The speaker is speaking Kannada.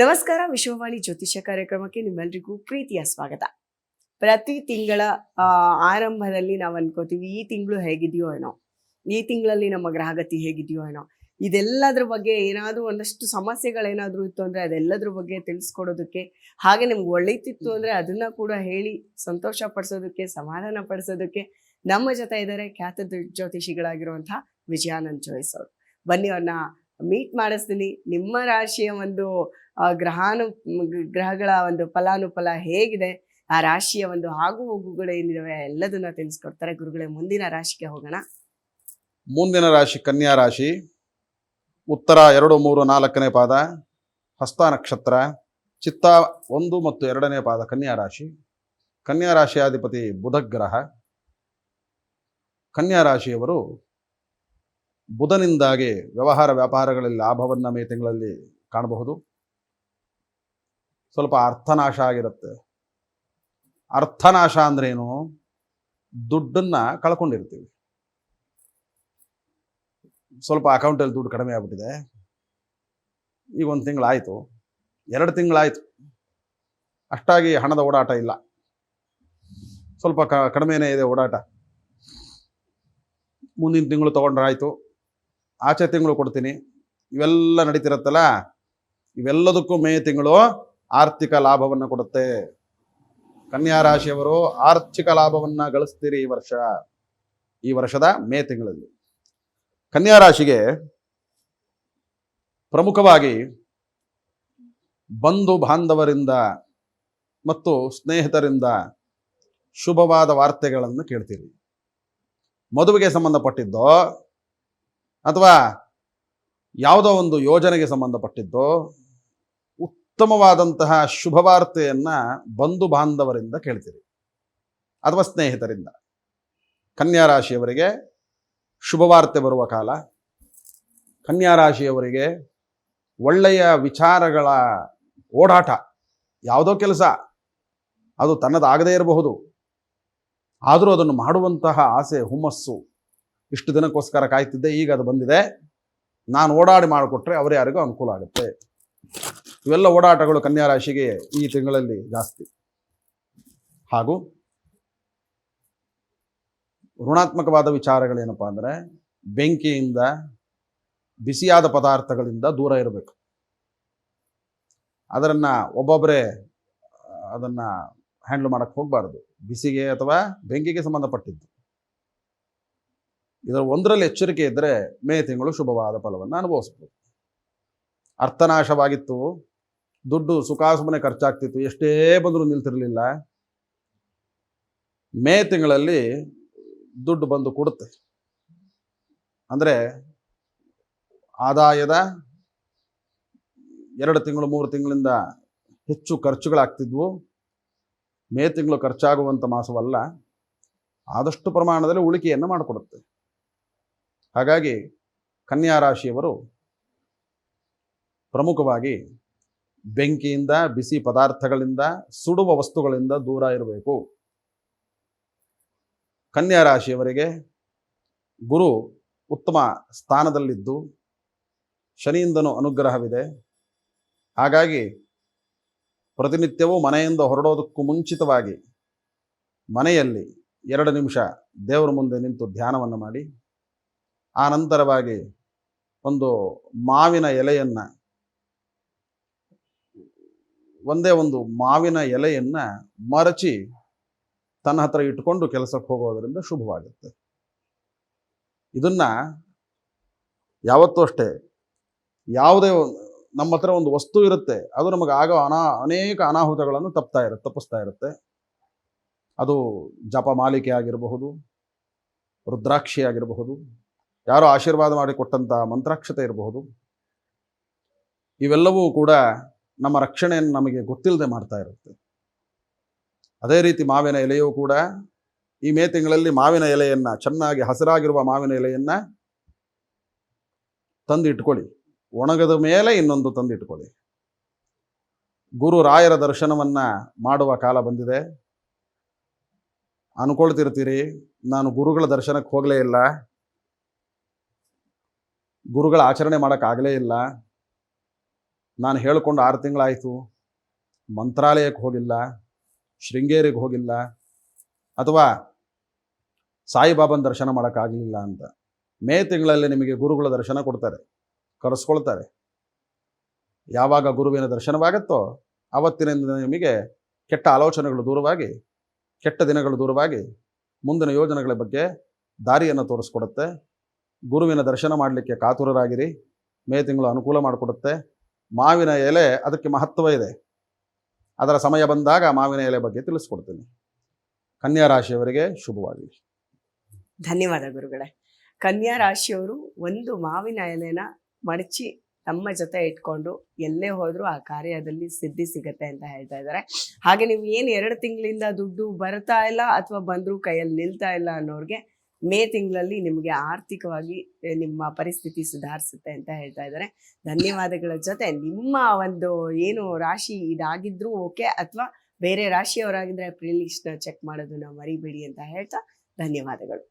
ನಮಸ್ಕಾರ, ವಿಶ್ವವಾಣಿ ಜ್ಯೋತಿಷ್ಯ ಕಾರ್ಯಕ್ರಮಕ್ಕೆ ನಿಮ್ಮೆಲ್ರಿಗೂ ಪ್ರೀತಿಯ ಸ್ವಾಗತ. ಪ್ರತಿ ತಿಂಗಳ ಆರಂಭದಲ್ಲಿ ನಾವು ಅನ್ಕೋತೀವಿ, ಈ ತಿಂಗಳು ಹೇಗಿದೆಯೋ ಏನೋ, ಈ ತಿಂಗಳಲ್ಲಿ ನಮ್ಮ ಗ್ರಹಗತಿ ಹೇಗಿದೆಯೋ ಏನೋ, ಇದೆಲ್ಲದ್ರ ಬಗ್ಗೆ ಏನಾದರೂ ಒಂದಷ್ಟು ಸಮಸ್ಯೆಗಳೇನಾದರೂ ಇತ್ತು ಅಂದರೆ ಅದೆಲ್ಲದ್ರ ಬಗ್ಗೆ ತಿಳಿಸ್ಕೊಡೋದಕ್ಕೆ, ಹಾಗೆ ನಿಮ್ಗೆ ಒಳ್ಳೆತಿತ್ತು ಅಂದರೆ ಅದನ್ನ ಕೂಡ ಹೇಳಿ ಸಂತೋಷ ಪಡಿಸೋದಕ್ಕೆ, ಸಮಾಧಾನ ಪಡಿಸೋದಕ್ಕೆ ನಮ್ಮ ಜೊತೆ ಇದ್ದಾರೆ ಖ್ಯಾತ ಜ್ಯೋ- ಜ್ಯೋತಿಷಿಗಳಾಗಿರುವಂತಹ ವಿಜಯಾನಂದ್ ಜೋಯ್ಸ್ ಅವರು. ಬನ್ನಿ ಅವ್ರನ್ನ ಮೀಟ್ ಮಾಡಿಸ್ತೀನಿ. ನಿಮ್ಮ ರಾಶಿಯ ಒಂದು ಗ್ರಹಾನು ಗ್ರಹಗಳ ಒಂದು ಫಲಾನುಫಲ ಹೇಗಿದೆ? ಆ ರಾಶಿಯ ಒಂದು ಆಗು ಹೋಗುಗಳು ಏನಿದಾವೆ? ಎಲ್ಲದನ್ನ ತಿಳಿಸ್ಕೊಡ್ತಾರೆ. ಗುರುಗಳೇ, ಮುಂದಿನ ರಾಶಿಗೆ ಹೋಗೋಣ. ಮುಂದಿನ ರಾಶಿ ಕನ್ಯಾ ರಾಶಿ. ಉತ್ತರ ಎರಡು, ಮೂರು, ನಾಲ್ಕನೇ ಪಾದ. ಹಸ್ತ ನಕ್ಷತ್ರ. ಚಿತ್ತ ಒಂದು ಮತ್ತು ಎರಡನೇ ಪಾದ ಕನ್ಯಾ ರಾಶಿ. ಕನ್ಯಾ ರಾಶಿಯಾಧಿಪತಿ ಬುಧ ಗ್ರಹ. ಕನ್ಯಾ ರಾಶಿಯವರು ಬುಧನಿಂದಾಗಿ ವ್ಯವಹಾರ ವ್ಯಾಪಾರಗಳಲ್ಲಿ ಲಾಭವನ್ನು ಮೇ ತಿಂಗಳಲ್ಲಿ ಕಾಣಬಹುದು. ಸ್ವಲ್ಪ ಅರ್ಥನಾಶ ಆಗಿರುತ್ತೆ. ಅರ್ಥನಾಶ ಅಂದ್ರೇನು? ದುಡ್ಡನ್ನ ಕಳ್ಕೊಂಡಿರ್ತೀವಿ. ಸ್ವಲ್ಪ ಅಕೌಂಟಲ್ಲಿ ದುಡ್ಡು ಕಡಿಮೆ ಆಗ್ಬಿಟ್ಟಿದೆ. ಈಗ ಒಂದು ತಿಂಗಳಾಯಿತು. ಎರಡು ತಿಂಗಳಾಯಿತು. ಅಷ್ಟಾಗಿ ಹಣದ ಓಡಾಟ ಇಲ್ಲ. ಸ್ವಲ್ಪ ಕ, ಕಡಿಮೆನೇ ಇದೆ ಓಡಾಟ. ಮುಂದಿನ ತಿಂಗಳು ತೊಗೊಂಡ್ರೆ ಆಚೆ ತಿಂಗಳು ಕೊಡ್ತೀನಿ. ಇವೆಲ್ಲ ನಡೀತಿರತ್ತಲ್ಲ? ಇವೆಲ್ಲದಕ್ಕೂ ಮೇ ತಿಂಗಳು ಆರ್ಥಿಕ ಲಾಭವನ್ನು ಕೊಡುತ್ತೆ. ಕನ್ಯಾ ರಾಶಿಯವರು ಆರ್ಥಿಕ ಲಾಭವನ್ನು ಗಳಿಸ್ತೀರಿ ಈ ವರ್ಷ. ಈ ವರ್ಷದ ಮೇ ತಿಂಗಳಲ್ಲಿ. ಕನ್ಯಾ ರಾಶಿಗೆ ಪ್ರಮುಖವಾಗಿ ಬಂಧು ಬಾಂಧವರಿಂದ ಮತ್ತು ಸ್ನೇಹಿತರಿಂದ ಶುಭವಾದ ವಾರ್ತೆಗಳನ್ನು ಕೇಳ್ತೀರಿ. ಮದುವೆಗೆ ಸಂಬಂಧಪಟ್ಟಿದ್ದೋ ಅಥವಾ ಯಾವುದೋ ಒಂದು ಯೋಜನೆಗೆ ಸಂಬಂಧಪಟ್ಟಿದ್ದೋ ಉತ್ತಮವಾದಂತಹ ಶುಭವಾರ್ತೆಯನ್ನು ಬಂಧು ಬಾಂಧವರಿಂದ ಕೇಳ್ತೀರಿ ಅಥವಾ ಸ್ನೇಹಿತರಿಂದ. ಕನ್ಯಾ ರಾಶಿಯವರಿಗೆ ಶುಭವಾರ್ತೆ ಬರುವ ಕಾಲ. ಕನ್ಯಾ ರಾಶಿಯವರಿಗೆ ಒಳ್ಳೆಯ ವಿಚಾರಗಳ ಓಡಾಟ. ಯಾವುದೋ ಕೆಲಸ. ಅದು ತನ್ನದಾಗದೇ ಇರಬಹುದು. ಆದರೂ ಅದನ್ನು ಮಾಡುವಂತಹ ಆಸೆ, ಹುಮ್ಮಸ್ಸು ಇಷ್ಟು ದಿನಕ್ಕೋಸ್ಕರ ಕಾಯ್ತಿದ್ದೆ, ಈಗ ಅದು ಬಂದಿದೆ. ನಾನು ಓಡಾಡಿ ಮಾಡಿಕೊಟ್ರೆ ಅವರೇ ಯಾರಿಗೂ ಅನುಕೂಲ ಆಗುತ್ತೆ. ಇವೆಲ್ಲ ಓಡಾಟಗಳು ಕನ್ಯಾ ರಾಶಿಗೆ ಈ ತಿಂಗಳಲ್ಲಿ ಜಾಸ್ತಿ. ಹಾಗೂ ಋಣಾತ್ಮಕವಾದ ವಿಚಾರಗಳೇನಪ್ಪ ಅಂದರೆ ಬೆಂಕಿಯಿಂದ ಬಿಸಿಯಾದ ಪದಾರ್ಥಗಳಿಂದ ದೂರ ಇರಬೇಕು. ಅದರನ್ನು ಒಬ್ಬೊಬ್ಬರೇ ಅದನ್ನು ಹ್ಯಾಂಡಲ್ ಮಾಡೋಕ್ಕೆ ಹೋಗಬಾರ್ದು. ಬಿಸಿಗೆ ಅಥವಾ ಬೆಂಕಿಗೆ ಸಂಬಂಧಪಟ್ಟಿದ್ದು. ಇದರ ಒಂದರಲ್ಲಿ ಎಚ್ಚರಿಕೆ ಇದ್ದರೆ ಮೇ ತಿಂಗಳು ಶುಭವಾದ ಫಲವನ್ನು ಅನುಭವಿಸ್ಬೋದು. ಅರ್ಥನಾಶವಾಗಿತ್ತು. ದುಡ್ಡು ಸುಖಾಸುಮನೆ ಖರ್ಚಾಗ್ತಿತ್ತು. ಎಷ್ಟೇ ಬಂದರೂ ನಿಲ್ತಿರಲಿಲ್ಲ. ಮೇ ತಿಂಗಳಲ್ಲಿ ದುಡ್ಡು ಬಂದು ಕೊಡುತ್ತೆ. ಅಂದರೆ ಆದಾಯದ ಎರಡು ತಿಂಗಳು, ಮೂರು ತಿಂಗಳಿಂದ ಹೆಚ್ಚು ಖರ್ಚುಗಳಾಗ್ತಿದ್ವು. ಮೇ ತಿಂಗಳು ಖರ್ಚಾಗುವಂಥ ಮಾಸವಲ್ಲ, ಆದಷ್ಟು ಪ್ರಮಾಣದಲ್ಲಿ ಉಳಿಕೆಯನ್ನು ಮಾಡಿಕೊಡುತ್ತೆ. ಹಾಗಾಗಿ ಕನ್ಯಾ ರಾಶಿಯವರು ಪ್ರಮುಖವಾಗಿ ಬೆಂಕಿಯಿಂದ, ಬಿಸಿ ಪದಾರ್ಥಗಳಿಂದ, ಸುಡುವ ವಸ್ತುಗಳಿಂದ ದೂರ ಇರಬೇಕು. ಕನ್ಯಾ ರಾಶಿಯವರಿಗೆ ಗುರು ಉತ್ತಮ ಸ್ಥಾನದಲ್ಲಿದ್ದು, ಶನಿಯಿಂದನೂ ಅನುಗ್ರಹವಿದೆ. ಹಾಗಾಗಿ ಪ್ರತಿನಿತ್ಯವೂ ಮನೆಯಿಂದ ಹೊರಡೋದಕ್ಕೂ ಮುಂಚಿತವಾಗಿ ಮನೆಯಲ್ಲಿ ಎರಡು ನಿಮಿಷ ದೇವರ ಮುಂದೆ ನಿಂತು ಧ್ಯಾನವನ್ನು ಮಾಡಿ, ಆ ನಂತರವಾಗಿ ಒಂದು ಮಾವಿನ ಎಲೆಯನ್ನು, ಒಂದೇ ಒಂದು ಮಾವಿನ ಎಲೆಯನ್ನ ಮರಚಿ ತನ್ನ ಹತ್ರ ಇಟ್ಕೊಂಡು ಕೆಲಸಕ್ಕೆ ಹೋಗೋದರಿಂದ ಶುಭವಾಗುತ್ತೆ. ಇದನ್ನು ಯಾವತ್ತೂ ಅಷ್ಟೇ ಯಾವುದೇ ಒಂದು- ನಮ್ಮ ಹತ್ರ ಒಂದು ವಸ್ತು ಇರುತ್ತೆ. ಅದು ನಮಗೆ ಆಗೋ ಅನಾ, ಅನೇಕ ಅನಾಹುತಗಳನ್ನು ತಪ್ತಾ ಇರುತ್ತೆ ತಪ್ಪಿಸ್ತಾ ಇರುತ್ತೆ. ಅದು ಜಪ ಮಾಲಿಕೆ ಆಗಿರಬಹುದು, ರುದ್ರಾಕ್ಷಿ ಆಗಿರಬಹುದು, ಯಾರೋ ಆಶೀರ್ವಾದ ಮಾಡಿ ಕೊಟ್ಟಂಥ ಮಂತ್ರಾಕ್ಷತೆ ಇರಬಹುದು. ಇವೆಲ್ಲವೂ ಕೂಡ ನಮ್ಮ ರಕ್ಷಣೆಯನ್ನು ನಮಗೆ ಗೊತ್ತಿಲ್ಲದೆ ಮಾಡ್ತಾ ಇರುತ್ತೆ. ಅದೇ ರೀತಿ ಮಾವಿನ ಎಲೆಯೂ ಕೂಡ ಈ ಮೇ ತಿಂಗಳಲ್ಲಿ ಮಾವಿನ ಎಲೆಯನ್ನು, ಚೆನ್ನಾಗಿ ಹಸಿರಾಗಿರುವ ಮಾವಿನ ಎಲೆಯನ್ನು ತಂದಿಟ್ಕೊಳ್ಳಿ ಒಣಗದ ಮೇಲೆ ಇನ್ನೊಂದು ತಂದಿಟ್ಕೊಳ್ಳಿ. ಗುರು ರಾಯರ ದರ್ಶನವನ್ನ ಮಾಡುವ ಕಾಲ ಬಂದಿದೆ. ಅನ್ಕೊಳ್ತಿರ್ತೀರಿ, ನಾನು ಗುರುಗಳ ದರ್ಶನಕ್ಕೆ ಹೋಗಲೇ ಇಲ್ಲ. ಗುರುಗಳ ಆಚರಣೆ ಮಾಡೋಕ್ಕಾಗಲೇ ಇಲ್ಲ. ನಾನು ಹೇಳಿಕೊಂಡು ಆರು ತಿಂಗಳಾಯಿತು. ಮಂತ್ರಾಲಯಕ್ಕೆ ಹೋಗಿಲ್ಲ, ಶೃಂಗೇರಿಗೆ ಹೋಗಿಲ್ಲ, ಅಥವಾ ಸಾಯಿಬಾಬನ ದರ್ಶನ ಮಾಡೋಕ್ಕಾಗಲಿಲ್ಲ ಅಂತ. ಮೇ ತಿಂಗಳಲ್ಲಿ ನಿಮಗೆ ಗುರುಗಳ ದರ್ಶನ ಕೊಡ್ತಾರೆ. ಕರೆಸ್ಕೊಳ್ತಾರೆ. ಯಾವಾಗ ಗುರುವಿನ ದರ್ಶನವಾಗುತ್ತೋ ಅವತ್ತಿನಿಂದ ನಿಮಗೆ ಕೆಟ್ಟ ಆಲೋಚನೆಗಳು ದೂರವಾಗಿ, ಕೆಟ್ಟ ದಿನಗಳು ದೂರವಾಗಿ ಮುಂದಿನ ಯೋಜನೆಗಳ ಬಗ್ಗೆ ದಾರಿಯನ್ನು ತೋರಿಸ್ಕೊಡುತ್ತೆ. ಗುರುವಿನ ದರ್ಶನ ಮಾಡಲಿಕ್ಕೆ ಕಾತುರರಾಗಿರಿ. ಮೇ ತಿಂಗಳು ಅನುಕೂಲ ಮಾಡಿಕೊಡುತ್ತೆ. ಮಾವಿನ ಎಲೆ ಅದಕ್ಕೆ ಮಹತ್ವ ಇದೆ. ಅದರ ಸಮಯ ಬಂದಾಗ ಮಾವಿನ ಎಲೆ ಬಗ್ಗೆ ತಿಳಿಸ್ಕೊಡ್ತೀನಿ. ಕನ್ಯಾ ರಾಶಿಯವರಿಗೆ ಶುಭವಾಗಲಿ. ಧನ್ಯವಾದ ಗುರುಗಳೇ. ಕನ್ಯಾ ರಾಶಿಯವರು ಒಂದು ಮಾವಿನ ಎಲೆನ ಮಡಚಿ ತಮ್ಮ ಜೊತೆ ಇಟ್ಕೊಂಡು ಎಲ್ಲೇ ಹೋದರೂ ಆ ಕಾರ್ಯದಲ್ಲಿ ಸಿದ್ಧಿ ಸಿಗತ್ತೆ ಅಂತ ಹೇಳ್ತಾ ಇದ್ದಾರೆ. ಹಾಗೆ ನೀವು ಏನು ಎರಡು ತಿಂಗಳಿಂದ ದುಡ್ಡು ಬರ್ತಾ ಇಲ್ಲ ಅಥವಾ ಬಂದರೂ ಕೈಯಲ್ಲಿ ನಿಲ್ತಾ ಇಲ್ಲ ಅನ್ನೋರಿಗೆ ಮೇ ತಿಂಗಳಲ್ಲಿ ನಿಮಗೆ ಆರ್ಥಿಕವಾಗಿ ನಿಮ್ಮ ಪರಿಸ್ಥಿತಿ ಸುಧಾರಿಸುತ್ತೆ ಅಂತ ಹೇಳ್ತಾ ಇದ್ದಾರೆ. ಧನ್ಯವಾದಗಳ ಜೊತೆ. ನಿಮ್ಮ ಒಂದು ಏನು ರಾಶಿ ಇದಾಗಿದ್ರೂ ಓಕೆ ಅಥವಾ ಬೇರೆ ರಾಶಿಯವರಾಗಿದ್ರೆ ಪ್ರಿಲಿಸ್ಟ್ ಚೆಕ್ ಮಾಡೋದನ್ನ ಮರಿಬೇಡಿ ಅಂತ ಹೇಳ್ತಾ ಧನ್ಯವಾದಗಳು.